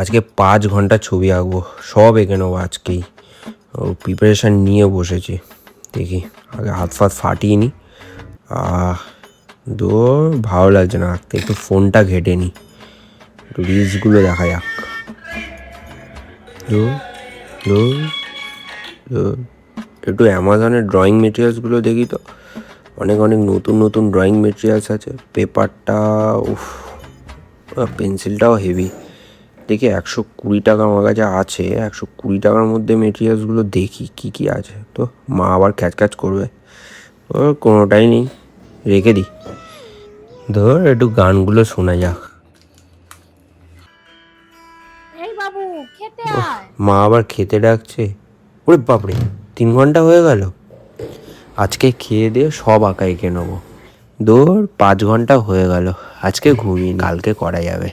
আজকে পাঁচ ঘণ্টা ছবি আঁকবো, সব এঁকে নেব আজকেই। প্রিপারেশান নিয়ে বসেছি। দেখি, আগে হাত ফাত ফাটিয়ে নিই দো ভালো লাগছে না আঁকতে, একটু ফোনটা ঘেটে নিই একটু রিলসগুলো দেখা যাক। একটু অ্যামাজনের ড্রয়িং মেটেরিয়ালসগুলো দেখি তো। অনেক অনেক নতুন নতুন ড্রয়িং মেটেরিয়ালস আছে। পেপারটা উফ পেন্সিলটাও হেভি দেখি একশো কুড়ি টাকা আমার কাছে আছে একশো কুড়ি টাকার মধ্যে মেটেরিয়ালসগুলো দেখি কি কি আছে। তো মা আবার ক্যাচ ক্যাচ করবে। ও কোনোটাই নেই রেখে দিই ধর একটু গানগুলো শোনা যাক। মা আবার খেতে ডাকছে। ওরে বাপরে তিন ঘণ্টা হয়ে গেল। আজকে খেয়ে দিয়ে সব আঁকা এঁকে নেব। দৌড় পাঁচ ঘণ্টা হয়ে গেল আজকে ঘুমিয়ে কালকে করা যাবে।